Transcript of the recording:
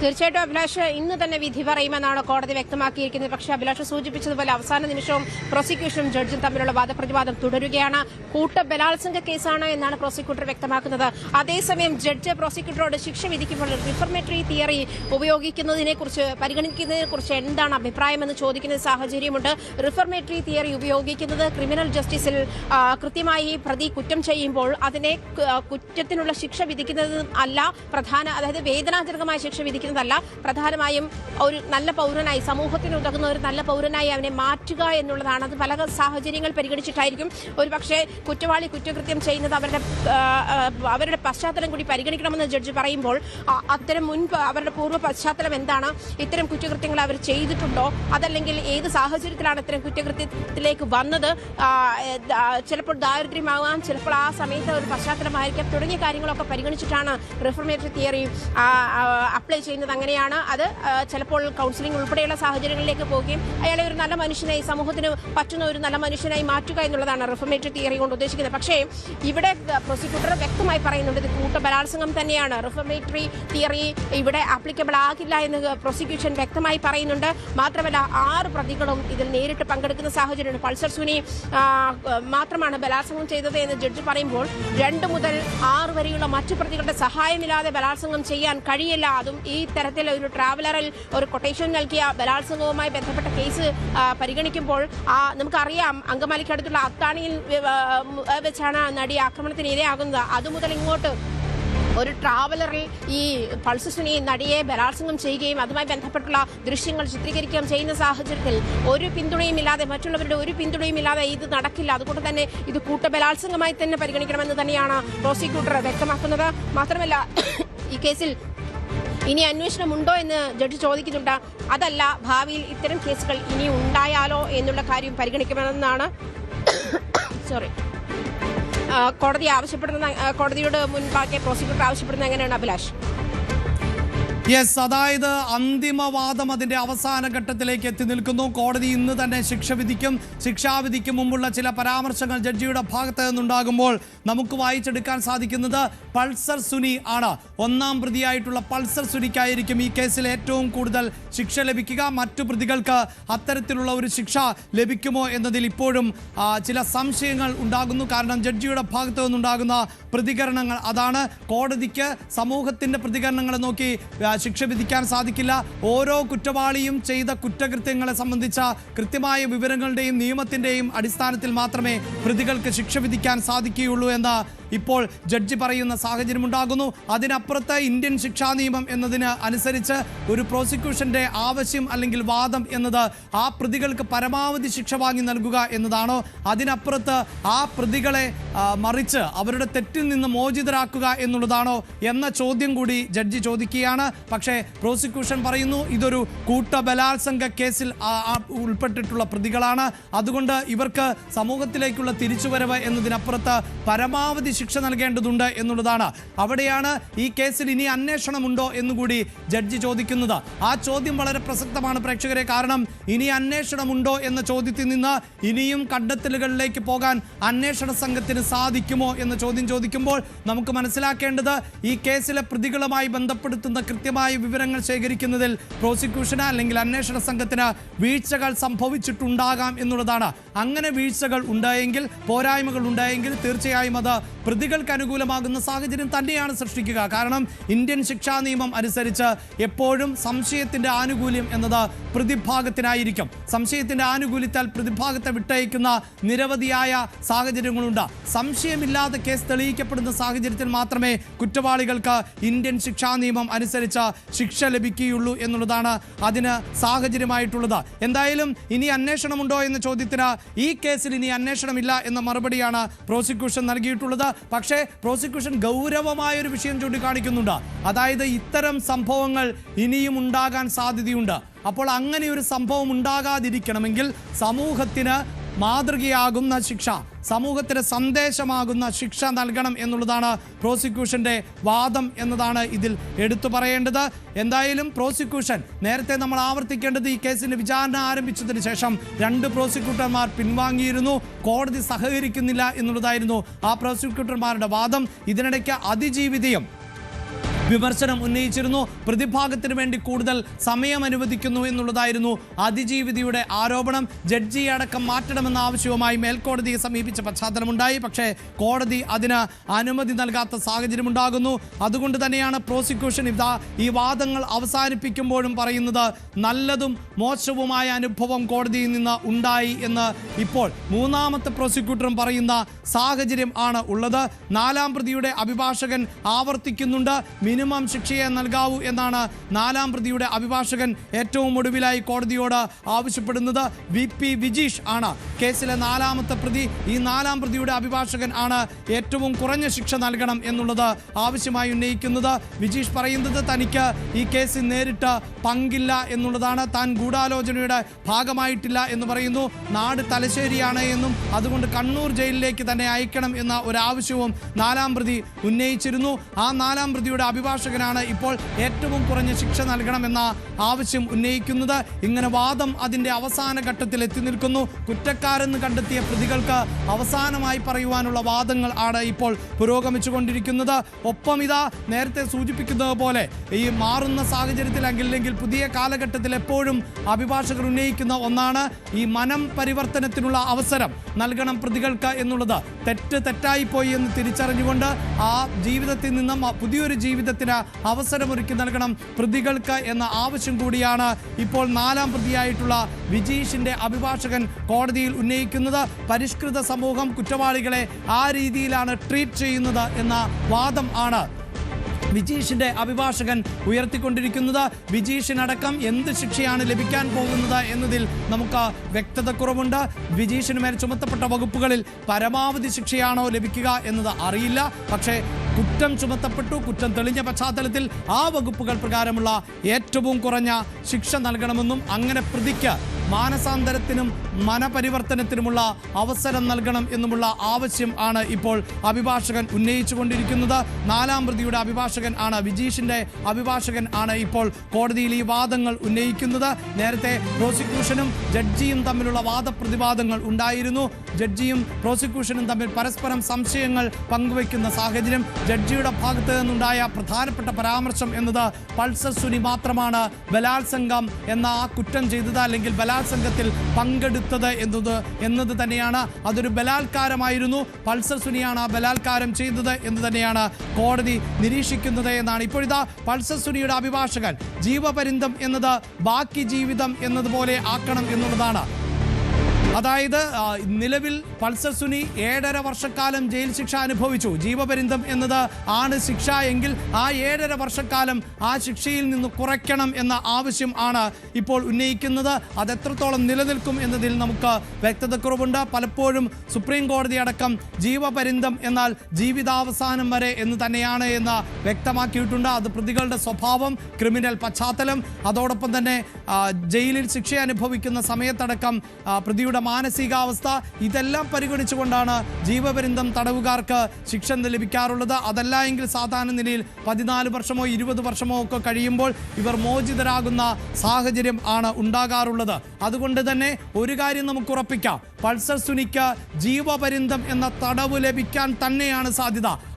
തീർച്ചയായിട്ടും അഭിലാഷ് ഇന്ന് തന്നെ വിധി പറയുമെന്നാണ് കോടതി വ്യക്തമാക്കിയിരിക്കുന്നത്. പക്ഷേ അഭിലാഷ് സൂചിപ്പിച്ചതുപോലെ അവസാന നിമിഷവും പ്രോസിക്യൂഷനും ജഡ്ജും തമ്മിലുള്ള വാദപ്രതിവാദം തുടരുകയാണ്. കൂട്ട ബലാത്സംഗ കേസാണ് എന്നാണ് പ്രോസിക്യൂട്ടർ വ്യക്തമാക്കുന്നത്. അതേസമയം ജഡ്ജ് പ്രോസിക്യൂട്ടറോട് ശിക്ഷ വിധിക്കുമ്പോൾ റിഫർമേറ്ററി തിയറി ഉപയോഗിക്കുന്നതിനെക്കുറിച്ച് പരിഗണിക്കുന്നതിനെക്കുറിച്ച് പരിഗണിക്കുന്നതിനെ കുറിച്ച് എന്താണ് അഭിപ്രായമെന്ന് ചോദിക്കുന്ന സാഹചര്യമുണ്ട്. റിഫർമേറ്ററി തിയറി ഉപയോഗിക്കുന്നത് ക്രിമിനൽ ജസ്റ്റിസിൽ കൃത്യമായി പ്രതി കുറ്റം ചെയ്യുമ്പോൾ അതിനെ കുറ്റത്തിനുള്ള ശിക്ഷ വിധിക്കുന്നതും അല്ല. പ്രധാന അതായത് വേദനാജനകമായ ശിക്ഷ വിധിക്കുന്നതല്ല പ്രധാനമായും ഒരു നല്ല പൗരനായി സമൂഹത്തിന് ഉതകുന്ന ഒരു നല്ല പൗരനായി അവനെ മാറ്റുക എന്നുള്ളതാണ്. അത് പല സാഹചര്യങ്ങൾ പരിഗണിച്ചിട്ടായിരിക്കും. ഒരു പക്ഷേ കുറ്റവാളി കുറ്റകൃത്യം ചെയ്യുന്നത് അവരുടെ അവരുടെ പശ്ചാത്തലം കൂടി പരിഗണിക്കണമെന്ന് ജഡ്ജി പറയുമ്പോൾ അത്തരം മുൻപ് അവരുടെ പൂർവ പശ്ചാത്തലം എന്താണ്? ഇത്തരം കുറ്റകൃത്യങ്ങൾ അവർ ചെയ്തിട്ടുണ്ടോ? അതല്ലെങ്കിൽ ഏത് സാഹചര്യത്തിലാണ് ഇത്തരം കുറ്റകൃത്യത്തിലേക്ക് വന്നത്? ചിലപ്പോൾ ദാരിദ്ര്യമാവാം ചിലപ്പോൾ ആ സമയത്ത് ഒരു പശ്ചാത്തലമായിരിക്കാം. തുടങ്ങിയ കാര്യങ്ങളൊക്കെ പരിഗണിച്ചിട്ടാണ് റിഫർമേറ്ററി തിയറി അപ്ലൈ ചെയ്യുന്നത് അങ്ങനെയാണ്. അത് ചിലപ്പോൾ കൗൺസിലിംഗ് ഉൾപ്പെടെയുള്ള സാഹചര്യങ്ങളിലേക്ക് പോവുകയും അയാളെ ഒരു നല്ല മനുഷ്യനായി സമൂഹത്തിന് പറ്റുന്ന ഒരു നല്ല മനുഷ്യനായി മാറ്റുക എന്നുള്ളതാണ് റിഫർമേറ്ററി തിയറി കൊണ്ട് ഉദ്ദേശിക്കുന്നത്. പക്ഷേ ഇവിടെ പ്രോസിക്യൂട്ടർ വ്യക്തമായി പറയുന്നുണ്ട് ഇത് കൂട്ട ബലാത്സംഗം തന്നെയാണ്. റിഫർമേറ്ററി തിയറി ഇവിടെ ആപ്ലിക്കബിൾ ആകില്ല എന്ന് പ്രോസിക്യൂഷൻ വ്യക്തമായി പറയുന്നുണ്ട്. മാത്രമല്ല ആറ് പ്രതികളും ഇതിൽ നേരിട്ട് പങ്കെടുക്കുന്ന സാഹചര്യമുണ്ട്. പൾസർ സുനി മാത്രമാണ് ബലാത്സംഗം ചെയ്തത് എന്ന് ജഡ്ജി പറയുമ്പോൾ രണ്ട് മുതൽ ആറ് വരെയുള്ള മറ്റു പ്രതികളുടെ സഹായമില്ലാതെ ബലാത്സംഗം ചെയ്യാൻ കഴിയില്ല. അതും ഈ തരത്തിൽ ഒരു ട്രാവലറിൽ ഒരു കൊട്ടേഷൻ നൽകിയ ബലാത്സംഗവുമായി ബന്ധപ്പെട്ട കേസ് പരിഗണിക്കുമ്പോൾ നമുക്കറിയാം അങ്കമാലിക്കടുത്തുള്ള അത്താണിയിൽ വെച്ചാണ് നടി ആക്രമണത്തിന് ഇരയാകുന്നത്. അതുമുതൽ ഇങ്ങോട്ട് ഒരു ട്രാവലറിൽ ഈ പൾസസുനി നടിയെ ബലാത്സംഗം ചെയ്യുകയും അതുമായി ബന്ധപ്പെട്ടുള്ള ദൃശ്യങ്ങൾ ചിത്രീകരിക്കുകയും ചെയ്യുന്ന സാഹചര്യത്തിൽ ഒരു പിന്തുണയും ഇല്ലാതെ മറ്റുള്ളവരുടെ ഒരു പിന്തുണയും ഇല്ലാതെ ഇത് നടക്കില്ല. അതുകൊണ്ട് തന്നെ ഇത് കൂട്ടബലാത്സംഗമായി തന്നെ പരിഗണിക്കണമെന്ന് തന്നെയാണ് പ്രോസിക്യൂട്ടർ വ്യക്തമാക്കുന്നത്. മാത്രമല്ല ഈ കേസിൽ ഇനി അന്വേഷണം ഉണ്ടോ എന്ന് ജഡ്ജി ചോദിക്കുന്നുണ്ട്. അതല്ല ഭാവിയിൽ ഇത്തരം കേസുകൾ ഇനി ഉണ്ടായാലോ എന്നുള്ള കാര്യം പരിഗണിക്കണമെന്നാണ്. സോറി കോടതി ആവശ്യപ്പെടുന്ന കോടതിയുടെ മുൻപാകെ പ്രോസിക്യൂട്ടർ ആവശ്യപ്പെടുന്നത് എങ്ങനെയാണ് അഭിലാഷ്? യെസ് അതായത് അന്തിമവാദം അതിന്റെ അവസാന ഘട്ടത്തിലേക്ക് എത്തി നിൽക്കുന്നു. കോടതി ഇന്ന് തന്നെ ശിക്ഷ വിധിക്കും. ശിക്ഷാവിധിക്ക് മുമ്പുള്ള ചില പരാമർശങ്ങൾ ജഡ്ജിയുടെ ഭാഗത്ത് നിന്നുണ്ടാകുമ്പോൾ നമുക്ക് വായിച്ചെടുക്കാൻ സാധിക്കുന്നത് പൾസർ സുനി ആണ്. ഒന്നാം പ്രതിയായിട്ടുള്ള പൾസർ സുനിക്കായിരിക്കും ഈ കേസിൽ ഏറ്റവും കൂടുതൽ ശിക്ഷ ലഭിക്കുക. മറ്റു പ്രതികൾക്ക് അത്തരത്തിലുള്ള ഒരു ശിക്ഷ ലഭിക്കുമോ എന്നതിൽ ഇപ്പോഴും ചില സംശയങ്ങൾ ഉണ്ടാകുന്നു. കാരണം ജഡ്ജിയുടെ ഭാഗത്തു നിന്നുണ്ടാകുന്ന പ്രതികരണങ്ങൾ അതാണ്. കോടതിക്ക് സമൂഹത്തിന്റെ പ്രതികരണങ്ങളെ നോക്കി ശിക്ഷ വിധിക്കാൻ സാധിക്കില്ല. ഓരോ കുറ്റവാളിയും ചെയ്ത കുറ്റകൃത്യങ്ങളെ സംബന്ധിച്ച കൃത്യമായ വിവരങ്ങളുടെയും നിയമത്തിന്റെയും അടിസ്ഥാനത്തിൽ മാത്രമേ പ്രതികൾക്ക് ശിക്ഷ വിധിക്കാൻ സാധിക്കുകയുള്ളൂ എന്ന് ഇപ്പോൾ ജഡ്ജി പറയുന്ന സാഹചര്യം ഉണ്ടാകുന്നു അതിനപ്പുറത്ത് ഇന്ത്യൻ ശിക്ഷാ നിയമം എന്നതിന് അനുസരിച്ച് ഒരു പ്രോസിക്യൂഷന്റെ ആവശ്യം അല്ലെങ്കിൽ വാദം എന്നത് ആ പ്രതികൾക്ക് പരമാവധി ശിക്ഷ വാങ്ങി നൽകുക എന്നതാണോ? അതിനപ്പുറത്ത് ആ പ്രതികളെ മറിച്ച് അവരുടെ തെറ്റിൽ നിന്ന് മോചിതരാക്കുക എന്നുള്ളതാണോ എന്ന ചോദ്യം കൂടി ജഡ്ജി ചോദിക്കുകയാണ്. പക്ഷേ പ്രോസിക്യൂഷൻ പറയുന്നു ഇതൊരു കൂട്ട ബലാത്സംഗ കേസിൽ ഉൾപ്പെട്ടിട്ടുള്ള പ്രതികളാണ്. അതുകൊണ്ട് ഇവർക്ക് സമൂഹത്തിലേക്കുള്ള തിരിച്ചുവരവ് എന്നതിനപ്പുറത്ത് പരമാവധി ശിക്ഷ നൽകേണ്ടതുണ്ട് എന്നുള്ളതാണ്. അവിടെയാണ് ഈ കേസിൽ ഇനി അന്വേഷണമുണ്ടോ എന്നുകൂടി ജഡ്ജി ചോദിക്കുന്നത്. ആ ചോദ്യം വളരെ പ്രസക്തമാണ് പ്രേക്ഷകരെ. കാരണം ഇനി അന്വേഷണമുണ്ടോ എന്ന ചോദ്യത്തിൽ നിന്ന് ഇനിയും കണ്ടെത്തലുകളിലേക്ക് പോകാൻ അന്വേഷണ സംഘത്തിന് സാധിക്കുമോ എന്ന ചോദ്യം ചോദിക്കുമ്പോൾ നമുക്ക് മനസ്സിലാക്കേണ്ടത് ഈ കേസിലെ പ്രതികളുമായി ബന്ധപ്പെടുത്തുന്ന കൃത്യമായ വിവരങ്ങൾ ശേഖരിക്കുന്നതിൽ പ്രോസിക്യൂഷന് അല്ലെങ്കിൽ അന്വേഷണ സംഘത്തിന് വീഴ്ചകൾ സംഭവിച്ചിട്ടുണ്ടാകാം എന്നുള്ളതാണ്. അങ്ങനെ വീഴ്ചകൾ ഉണ്ടായെങ്കിൽ പോരായ്മകൾ ഉണ്ടായെങ്കിൽ തീർച്ചയായും അത് പ്രതികൾക്ക് അനുകൂലമാകുന്ന സാഹചര്യം തന്നെയാണ് സൃഷ്ടിക്കുക. കാരണം ഇന്ത്യൻ ശിക്ഷാ നിയമം അനുസരിച്ച് എപ്പോഴും സംശയത്തിന്റെ ആനുകൂല്യം എന്നത് പ്രതിഭാഗത്തിനായിരിക്കും സംശയത്തിന്റെ ആനുകൂല്യത്താൽ പ്രതിഭാഗത്തെ വിട്ടയക്കുന്ന നിരവധിയായ സാഹചര്യങ്ങളുണ്ട്. സംശയമില്ലാതെ കേസ് തെളിയിക്കപ്പെടുന്ന സാഹചര്യത്തിൽ മാത്രമേ കുറ്റവാളികൾക്ക് ഇന്ത്യൻ ശിക്ഷാ നിയമം അനുസരിച്ച് ശിക്ഷ ലഭിക്കുകയുള്ളൂ എന്നുള്ളതാണ് അതിന് സാഹചര്യമായിട്ടുള്ളത്. എന്തായാലും ഇനി അന്വേഷണമുണ്ടോ എന്ന ചോദ്യത്തിന് ഈ കേസിൽ ഇനി അന്വേഷണമില്ല എന്ന മറുപടിയാണ് പ്രോസിക്യൂഷൻ നൽകിയിട്ടുള്ളത്. പക്ഷേ പ്രോസിക്യൂഷൻ ഗൗരവമായ ഒരു വിഷയം ചൂണ്ടിക്കാണിക്കുന്നുണ്ട്. അതായത് ഇത്തരം സംഭവങ്ങൾ ഇനിയും ഉണ്ടാകാൻ സാധ്യതയുണ്ട്. അപ്പോൾ അങ്ങനെ ഒരു സംഭവം ഉണ്ടാകാതിരിക്കണമെങ്കിൽ സമൂഹത്തിന് മാതൃകയാകുന്ന ശിക്ഷ സമൂഹത്തിന് സന്ദേശമാകുന്ന ശിക്ഷ നൽകണം എന്നുള്ളതാണ് പ്രോസിക്യൂഷന്റെ വാദം എന്നതാണ് ഇതിൽ എടുത്തു പറയേണ്ടത്. എന്തായാലും പ്രോസിക്യൂഷൻ നേരത്തെ നമ്മൾ ആവർത്തിക്കേണ്ടത് ഈ കേസിന്റെ വിചാരണ ആരംഭിച്ചതിന് ശേഷം രണ്ട് പ്രോസിക്യൂട്ടർമാർ പിൻവാങ്ങിയിരുന്നു കോടതി സഹകരിക്കുന്നില്ല എന്നുള്ളതായിരുന്നു ആ പ്രോസിക്യൂട്ടർമാരുടെ വാദം. ഇതിനിടയ്ക്ക് അതിജീവിതയും വിമർശനം ഉന്നയിച്ചിരുന്നു. പ്രതിഭാഗത്തിന് വേണ്ടി കൂടുതൽ സമയം അനുവദിക്കുന്നു എന്നുള്ളതായിരുന്നു അതിജീവിതയുടെ ആരോപണം. ജഡ്ജിയെ അടക്കം മാറ്റണമെന്ന ആവശ്യവുമായി മേൽക്കോടതിയെ സമീപിച്ച പശ്ചാത്തലമുണ്ടായി. പക്ഷേ കോടതി അതിന് അനുമതി നൽകാത്ത സാഹചര്യമുണ്ടാകുന്നു. അതുകൊണ്ട് തന്നെയാണ് പ്രോസിക്യൂഷൻ ഇതാ ഈ വാദങ്ങൾ അവസാനിപ്പിക്കുമ്പോഴും പറയുന്നത് നല്ലതും മോശവുമായ അനുഭവം കോടതിയിൽ നിന്ന് ഉണ്ടായി എന്ന് ഇപ്പോൾ മൂന്നാമത്തെ പ്രോസിക്യൂട്ടറും പറയുന്ന സാഹചര്യം ആണ് ഉള്ളത്. നാലാം പ്രതിയുടെ അഭിഭാഷകൻ ആവർത്തിക്കുന്നുണ്ട്. മിനിമം ശിക്ഷയെ നൽകാവൂ എന്നാണ് നാലാം പ്രതിയുടെ അഭിഭാഷകൻ ഏറ്റവും ഒടുവിലായി കോടതിയോട് ആവശ്യപ്പെടുന്നത്. വി പി വിജീഷ് ആണ്. കേസിലെ നാലാമത്തെ പ്രതി ഈ നാലാം പ്രതിയുടെ അഭിഭാഷകൻ ആണ് ഏറ്റവും കുറഞ്ഞ ശിക്ഷ നൽകണം എന്നുള്ളത് ആവശ്യമായി ഉന്നയിക്കുന്നത്. വിജീഷ് പറയുന്നത് തനിക്ക് ഈ കേസിൽ നേരിട്ട് പങ്കില്ല എന്നുള്ളതാണ്. താൻ ഗൂഢാലോചനയുടെ ഭാഗമായിട്ടില്ല എന്ന് പറയുന്നു. നാട് തലശ്ശേരിയാണ് എന്നും അതുകൊണ്ട് കണ്ണൂർ ജയിലിലേക്ക് തന്നെ അയക്കണം എന്ന ഒരു ആവശ്യവും നാലാം പ്രതി ഉന്നയിച്ചിരുന്നു. ആ നാലാം പ്രതിയുടെ അഭിഭാഷകനാണ് ഇപ്പോൾ ഏറ്റവും കുറഞ്ഞ ശിക്ഷ നൽകണമെന്ന ആവശ്യം ഉന്നയിക്കുന്നത്. ഇങ്ങനെ വാദം അതിന്റെ അവസാന ഘട്ടത്തിൽ എത്തി നിൽക്കുന്നു. കുറ്റക്കാരെന്ന് കണ്ടെത്തിയ പ്രതികൾക്ക് അവസാനമായി പറയുവാനുള്ള വാദങ്ങൾ ആണ് ഇപ്പോൾ പുരോഗമിച്ചുകൊണ്ടിരിക്കുന്നത്. ഒപ്പം ഇതാ നേരത്തെ സൂചിപ്പിക്കുന്നത് പോലെ ഈ മാറുന്ന സാഹചര്യത്തിൽ അല്ലെങ്കിൽ പുതിയ കാലഘട്ടത്തിൽ എപ്പോഴും അഭിഭാഷകർ ഉന്നയിക്കുന്ന ഒന്നാണ് ഈ മനം പരിവർത്തനത്തിനുള്ള അവസരം നൽകണം പ്രതികൾക്ക് എന്നുള്ളത്. തെറ്റ് തെറ്റായിപ്പോയി എന്ന് തിരിച്ചറിഞ്ഞുകൊണ്ട് ആ ജീവിതത്തിൽ നിന്നും പുതിയൊരു പുതിയൊരു ജീവിതത്തിന് അവസരമൊരുക്കി നൽകണം പ്രതികൾക്ക് എന്ന ആവശ്യം കൂടിയാണ് ഇപ്പോൾ നാലാം പ്രതിയായിട്ടുള്ള വിജീഷിന്റെ അഭിഭാഷകൻ കോടതിയിൽ ഉന്നയിക്കുന്നത്. പരിഷ്കൃത സമൂഹം കുറ്റവാളികളെ ആ രീതിയിലാണ് ട്രീറ്റ് ചെയ്യുന്നത് എന്ന വാദം ആണ് വിജീഷിന്റെ അഭിഭാഷകൻ ഉയർത്തിക്കൊണ്ടിരിക്കുന്നത്. വിജീഷിനടക്കം എന്ത് ശിക്ഷയാണ് ലഭിക്കാൻ പോകുന്നത് എന്നതിൽ നമുക്ക് വ്യക്തത കുറവുണ്ട്. വിജീഷിന് മേൽ ചുമത്തപ്പെട്ട വകുപ്പുകളിൽ പരമാവധി ശിക്ഷയാണോ ലഭിക്കുക എന്നത് അറിയില്ല. പക്ഷേ കുറ്റം ചുമത്തപ്പെട്ടു കുറ്റം തെളിഞ്ഞ പശ്ചാത്തലത്തിൽ ആ വകുപ്പുകൾ പ്രകാരമുള്ള ഏറ്റവും കുറഞ്ഞ ശിക്ഷ നൽകണമെന്നും അങ്ങനെ പ്രതിക്ക് മാനസാന്തരത്തിനും മനപരിവർത്തനത്തിനുമുള്ള അവസരം നൽകണം എന്നുമുള്ള ആവശ്യം ആണ് ഇപ്പോൾ അഭിഭാഷകൻ ഉന്നയിച്ചുകൊണ്ടിരിക്കുന്നത്. നാലാം പ്രതിയുടെ അഭിഭാഷകൻ ആണ് വിജീഷിന്റെ അഭിഭാഷകൻ ആണ് ഇപ്പോൾ കോടതിയിൽ ഈ വാദങ്ങൾ ഉന്നയിക്കുന്നത്. നേരത്തെ പ്രോസിക്യൂഷനും ജഡ്ജിയും തമ്മിലുള്ള വാദപ്രതിവാദങ്ങൾ ഉണ്ടായിരുന്നു. ജഡ്ജിയും പ്രോസിക്യൂഷനും തമ്മിൽ പരസ്പരം സംശയങ്ങൾ പങ്കുവയ്ക്കുന്ന സാഹചര്യം ജഡ്ജിയുടെ ഭാഗത്ത് നിന്നുണ്ടായ പ്രധാനപ്പെട്ട പരാമർശം എന്നത് പൾസർ സുനി മാത്രമാണ് ബലാത്സംഗം എന്ന ആ കുറ്റം ചെയ്തത് അല്ലെങ്കിൽ ബലാത്സംഗത്തിൽ പങ്കെടുത്തത് എന്നത് എന്നത് തന്നെയാണ്. അതൊരു ബലാത്കാരമായിരുന്നു. പൾസർ സുനിയാണ് ആ ബലാത്കാരം ചെയ്തത് എന്ന് തന്നെയാണ് കോടതി നിരീക്ഷിക്കുന്നത് എന്നാണ്. ഇപ്പോഴിതാ പൾസർ സുനിയുടെ അഭിഭാഷകൻ ജീവപര്യന്തം എന്നത് ബാക്കി ജീവിതം എന്നതുപോലെ ആക്കണം എന്നുള്ളതാണ് അതായത് നിലവിൽ പൾസർ സുനി ഏഴര വർഷക്കാലം ജയിൽ ശിക്ഷ അനുഭവിച്ചു. ജീവപര്യന്തം എന്നത് ആണ് ശിക്ഷ എങ്കിൽ ആ ഏഴര വർഷക്കാലം ആ ശിക്ഷയിൽ നിന്ന് കുറയ്ക്കണം എന്ന ആവശ്യം ആണ് ഇപ്പോൾ ഉന്നയിക്കുന്നത്. അത് എത്രത്തോളം നിലനിൽക്കും എന്നതിൽ നമുക്ക് വ്യക്തതക്കുറവുണ്ട്. പലപ്പോഴും സുപ്രീം കോടതി അടക്കം ജീവപര്യന്തം എന്നാൽ ജീവിതാവസാനം വരെ എന്ന് തന്നെയാണ് എന്ന് വ്യക്തമാക്കിയിട്ടുണ്ട്. അത് പ്രതികളുടെ സ്വഭാവം ക്രിമിനൽ പശ്ചാത്തലം അതോടൊപ്പം തന്നെ ജയിലിൽ ശിക്ഷ അനുഭവിക്കുന്ന സമയത്തടക്കം പ്രതിയുടെ മാനസികാവസ്ഥ ഇതെല്ലാം പരിഗണിച്ചുകൊണ്ടാണ് ജീവപര്യന്തം തടവുകാർക്ക് ശിക്ഷ ലഭിക്കാറുള്ളത്. അതല്ല എങ്കിൽ സാധാരണ നിലയിൽ പതിനാല് വർഷമോ ഇരുപത് വർഷമോ ഒക്കെ കഴിയുമ്പോൾ ഇവർ മോചിതരാകുന്ന സാഹചര്യം ആണ് ഉണ്ടാകാറുള്ളത്. അതുകൊണ്ട് തന്നെ ഒരു കാര്യം നമുക്ക് ഉറപ്പിക്കാം. പൾസർ സുനിക്ക് ജീവപര്യന്തം എന്ന തടവ് ലഭിക്കാൻ തന്നെയാണ് സാധ്യത.